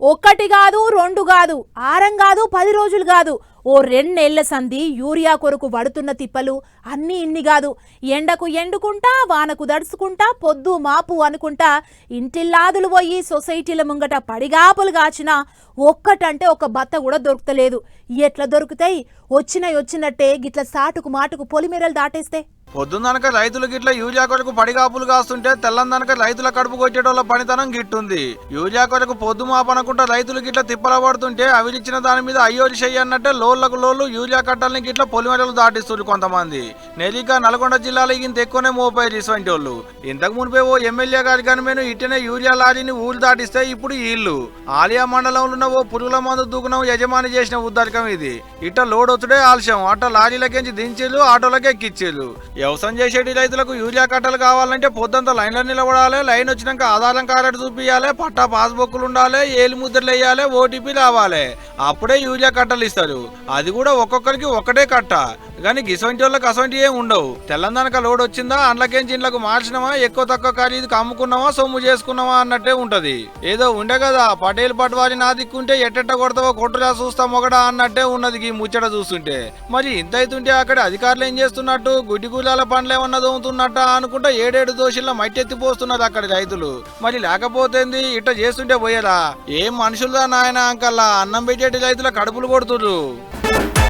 ఒక్కటి కాదు రెండు కాదు ఆరం కాదు పది రోజులు కాదు. ఓ రెండేళ్ళ సంధి యూరియా కొరకు పడుతున్న తిప్పలు అన్నీ ఇన్ని కాదు. ఎండకు ఎండుకుంటా వానకు దడుచుకుంటా పొద్దు మాపు అనుకుంటా ఇంటిల్లాదులు పోయి సొసైటీల ముంగట పడిగాపులు కాచిన ఒక్కటంటే ఒక బత్త కూడా దొరుకుతలేదు. ఎట్లా దొరుకుతాయి? వచ్చినవి వచ్చినట్టే గిట్ల సాటుకు మాటుకు పొలిమేరలు దాటేస్తే పొద్దున్ననక రైతులు గిట్ల యూరియా కొరకు పడిగాపులు కాస్తుంటే తెల్లందనక రైతుల కడుపు కొట్టేటోళ్ళ పనితనం గిట్టుంది. యూరియా కొరకు పొద్దు మాపనకుంటా రైతులు గిట్ల తిప్పల పడుతుంటే అవిరిచ్చిన దాని మీద అయ్యోరి చెయ్యి అన్నట్టే లోళ్ళకు లోళ్ళు యూరియా కట్టాలని గిట్ల పొలిమేరలు దాటిస్తున్నారు కొంతమంది. నెరిగా నల్గొండ జిల్లాలో ఇంత ఎక్కువనే మోపాయి ఇటువంటి వాళ్ళు ఇంతకు మునిపే ఓ ఎమ్మెల్యే గారి కానీ మేము ఇట్టనే యూరియా లారీని ఊరు దాటిస్తే ఇప్పుడు వీళ్ళు ఆలియా మండలంలో ఉన్న ఓ పురుగుల మందు దూకునం యజమాని చేసిన ఉద్దరికం ఇది. ఇట్ట లోడ్ వచ్చుడే ఆలస్యం. అట్ట లారీలకెంచి దించేళ్ళు ఆటోలకే ఎక్కిచ్చేళ్ళు వ్యవసాయం చేసేటి రైతులకు యూరియా కట్టలు కావాలంటే పొద్దుంత లైన్లో నిలబడాలి. లైన్ వచ్చినాక ఆధారం కార్డు చూపించాలి పట్టా పాస్బుక్లు ఉండాలి ఏలి ముద్రలు వేయాలి ఓటీపీ రావాలి. అప్పుడే యూరియా కట్టలు ఇస్తారు. అది కూడా ఒక్కొక్కరికి ఒకటే కట్ట. కానీ గిసొంటి వాళ్ళకి అసంటి ఏం ఉండవు. తెల్లందనక లోడ్ వచ్చిందా అండ్లకేం ఇండ్లకు మార్చినామా ఎక్కువ తక్కువ ఖరీదుకు అమ్ముకున్నామా సొమ్ము చేసుకున్నామా అన్నట్టే ఉంటది. ఏదో ఉండే కదా పటేల్ పట్వారి నా దిక్కుంటే ఎట్టెట్ట కొడతావో కొట్టురా చూస్తా మొగడా అన్నట్టే ఉన్నది ఈ ముచ్చట చూస్తుంటే. మరి ఇంత అవుతుంటే అక్కడ అధికారులు ఏం చేస్తున్నట్టు? గుడ్డి కూలాల పనులు ఏమన్నా దోముతున్నట్ట అనుకుంటా ఏడేడు దోషుల్లో మట్టెత్తి పోస్తున్నారు అక్కడ రైతులు. మరి లేకపోతేంది ఇట్ట చేస్తుంటే పోయేదా? ఏం మనుషులదా నాయన అంకల్లా? అన్నం పెట్టేటి రైతుల కడుపులు కొడుతుర్రు.